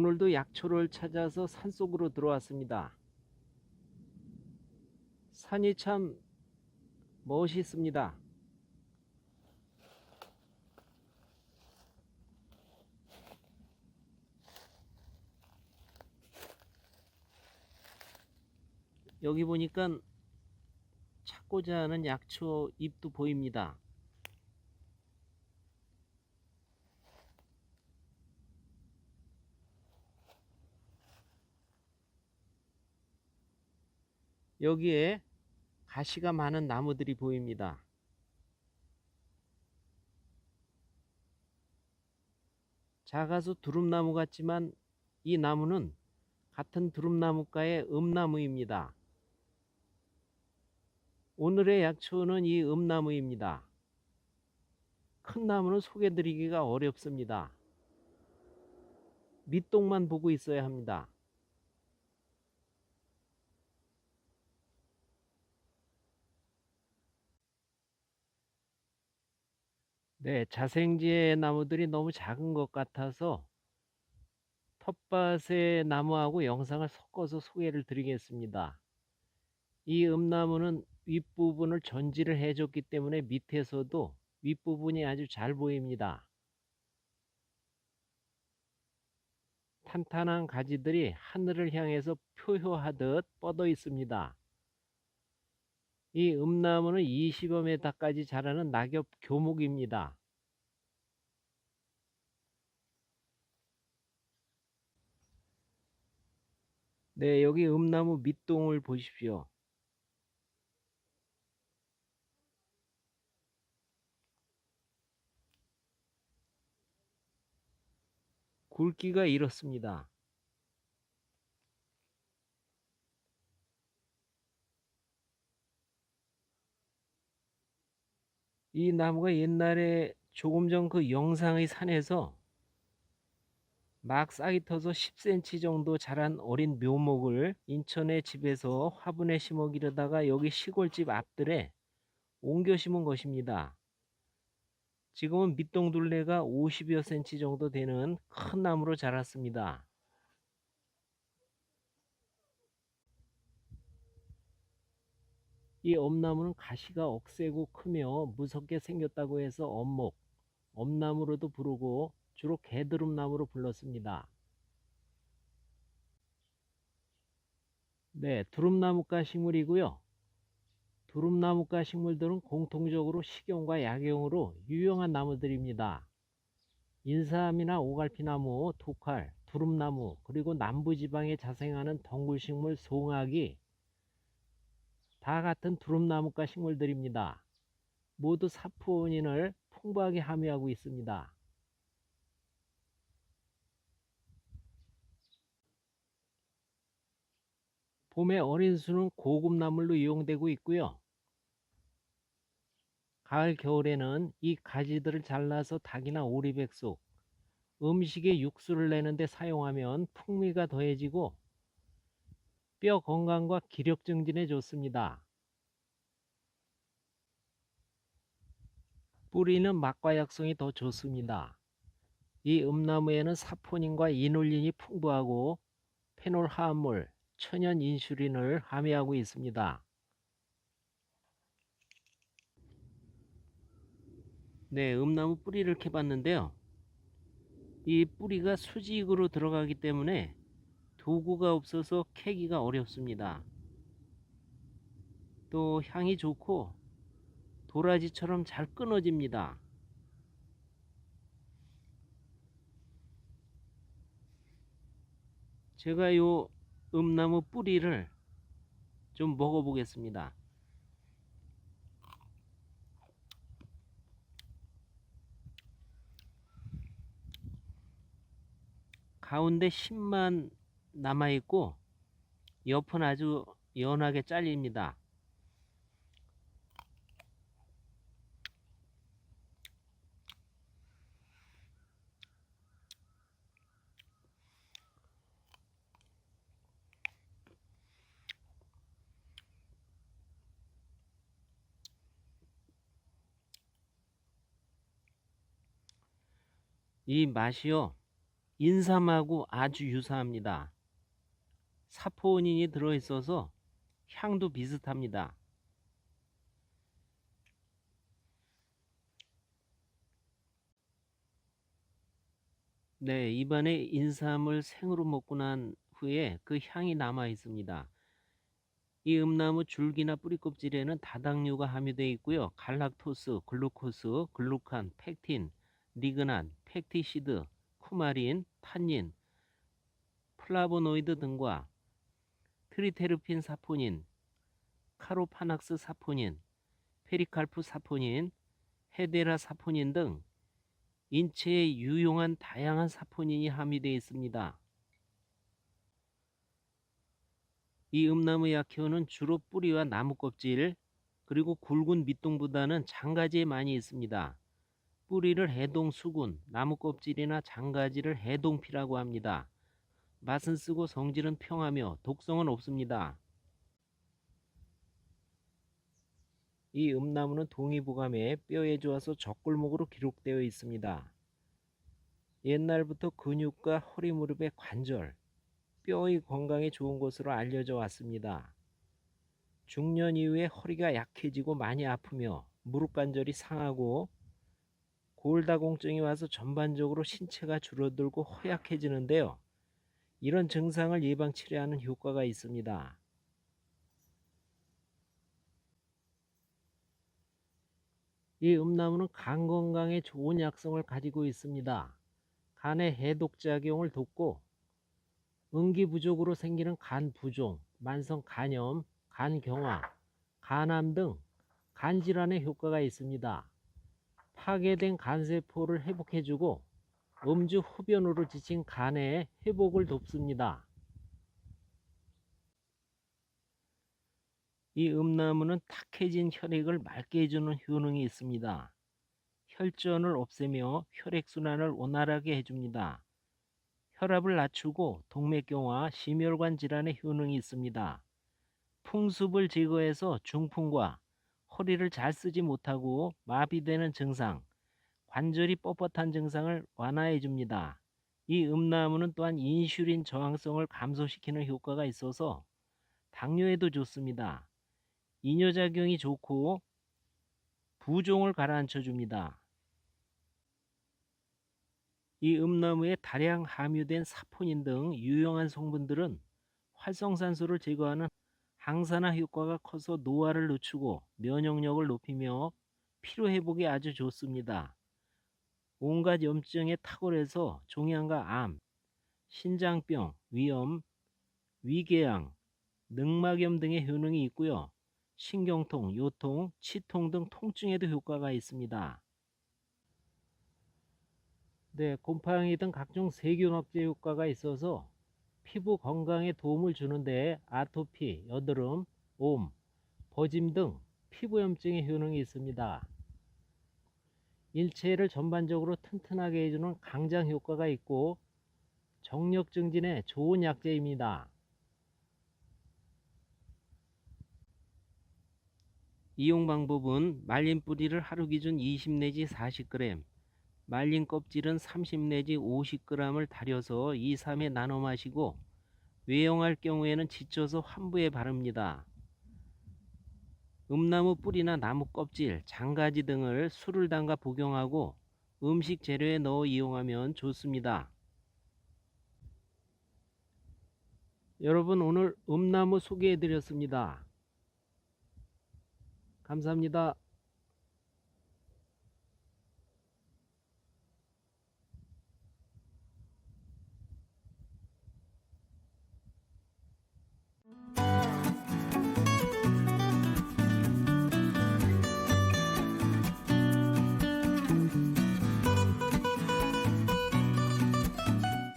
오늘도 약초를 찾아서 산속으로 들어왔습니다. 산이 참 멋있습니다. 여기 보니까 찾고자 하는 약초 잎도 보입니다. 여기에 가시가 많은 나무들이 보입니다. 작아서 두릅나무 같지만 이 나무는 같은 두릅나무과의 음나무입니다. 오늘의 약초는 이 음나무입니다. 큰 나무는 소개드리기가 어렵습니다. 밑동만 보고 있어야 합니다. 네, 자생지의 나무들이 너무 작은 것 같아서 텃밭의 나무하고 영상을 섞어서 소개를 드리겠습니다. 이 음나무는 윗부분을 전지를 해줬기 때문에 밑에서도 윗부분이 아주 잘 보입니다. 탄탄한 가지들이 하늘을 향해서 표효하듯 뻗어 있습니다. 이 음나무는 20여 메다까지 자라는 낙엽 교목입니다. 네, 여기 음나무 밑동을 보십시오. 굵기가 이렇습니다. 이 나무가 옛날에 조금 전 그 영상의 산에서 막 싹이 터서 10cm 정도 자란 어린 묘목을 인천의 집에서 화분에 심어 기르다가 여기 시골집 앞들에 옮겨 심은 것입니다. 지금은 밑동둘레가 50여 cm 정도 되는 큰 나무로 자랐습니다. 이 엄나무는 가시가 억세고 크며 무섭게 생겼다고 해서 엄목, 엄나무로도 부르고 주로 개드름나무로 불렀습니다. 네, 두릅나무과 식물이고요. 두릅나무과 식물들은 공통적으로 식용과 약용으로 유용한 나무들입니다. 인삼이나 오갈피나무, 토칼, 두릅나무, 그리고 남부지방에 자생하는 덩굴식물 송악이 다 같은 두릅나무과 식물들입니다. 모두 사포닌을 풍부하게 함유하고 있습니다. 봄에 어린 수는 고급 나물로 이용되고 있고요. 가을 겨울에는 이 가지들을 잘라서 닭이나 오리백숙, 음식에 육수를 내는데 사용하면 풍미가 더해지고 뼈 건강과 기력 증진에 좋습니다. 뿌리는 맛과 약성이 더 좋습니다. 이 음나무에는 사포닌과 이놀린이 풍부하고 페놀 화합물, 천연 인슐린을 함유하고 있습니다. 네, 음나무 뿌리를 캐봤는데요. 이 뿌리가 수직으로 들어가기 때문에 도구가 없어서 캐기가 어렵습니다. 또 향이 좋고 도라지처럼 잘 끊어집니다. 제가 요 음나무 뿌리를 좀 먹어보겠습니다. 가운데 심만 남아있고 옆은 아주 연하게 잘립니다. 이 맛이요 인삼하고 아주 유사합니다. 사포닌이 들어있어서 향도 비슷합니다. 네, 입안에 인삼을 생으로 먹고 난 후에 그 향이 남아 있습니다. 이 음나무 줄기나 뿌리 껍질에는 다당류가 함유되어 있고요. 갈락토스, 글루코스, 글루칸, 펙틴, 리그난, 펙티시드, 쿠마린, 탄닌, 플라보노이드 등과 트리테르핀 사포닌, 카로파낙스 사포닌, 페리칼프 사포닌, 헤데라 사포닌 등 인체에 유용한 다양한 사포닌이 함유되어 있습니다. 이 음나무 약효는 주로 뿌리와 나무 껍질 그리고 굵은 밑동보다는 장가지에 많이 있습니다. 뿌리를 해동 수군, 나무 껍질이나 장가지를 해동피라고 합니다. 맛은 쓰고 성질은 평하며 독성은 없습니다. 이 음나무는 동의보감에 뼈에 좋아서 적골목으로 기록되어 있습니다. 옛날부터 근육과 허리 무릎의 관절, 뼈의 건강에 좋은 것으로 알려져 왔습니다. 중년 이후에 허리가 약해지고 많이 아프며 무릎 관절이 상하고 골다공증이 와서 전반적으로 신체가 줄어들고 허약해지는데요. 이런 증상을 예방 치료하는 효과가 있습니다. 이 음나무는 간 건강에 좋은 약성을 가지고 있습니다. 간의 해독 작용을 돕고 응기 부족으로 생기는 간 부종, 만성 간염, 간 경화, 간암 등 간 질환에 효과가 있습니다. 파괴된 간세포를 회복해주고 음주 흡연으로 지친 간의 회복을 돕습니다. 이 음나무는 탁해진 혈액을 맑게 해주는 효능이 있습니다. 혈전을 없애며 혈액순환을 원활하게 해줍니다. 혈압을 낮추고 동맥경화, 심혈관 질환의 효능이 있습니다. 풍습을 제거해서 중풍과 허리를 잘 쓰지 못하고 마비되는 증상, 관절이 뻣뻣한 증상을 완화해 줍니다. 이 음나무는 또한 인슐린 저항성을 감소시키는 효과가 있어서 당뇨에도 좋습니다. 이뇨작용이 좋고 부종을 가라앉혀 줍니다. 이 음나무에 다량 함유된 사포닌 등 유용한 성분들은 활성산소를 제거하는 항산화 효과가 커서 노화를 늦추고 면역력을 높이며 피로 회복에 아주 좋습니다. 온갖 염증에 탁월해서 종양과 암, 신장병, 위염, 위궤양, 늑막염 등의 효능이 있고요. 신경통, 요통, 치통 등 통증에도 효과가 있습니다. 네, 곰팡이 등 각종 세균 억제 효과가 있어서 피부 건강에 도움을 주는데 아토피, 여드름, 옴, 버짐 등 피부염증의 효능이 있습니다. 일체를 전반적으로 튼튼하게 해주는 강장 효과가 있고 정력 증진에 좋은 약재입니다. 이용 방법은 말린 뿌리를 하루 기준 20 내지 40g, 말린 껍질은 30 내지 50g을 달여서 2, 3회 나눠 마시고 외용할 경우에는 지쳐서 환부에 바릅니다. 음나무 뿌리나 나무 껍질, 장가지 등을 술을 담가 복용하고 음식 재료에 넣어 이용하면 좋습니다. 여러분 오늘 음나무 소개해 드렸습니다. 감사합니다.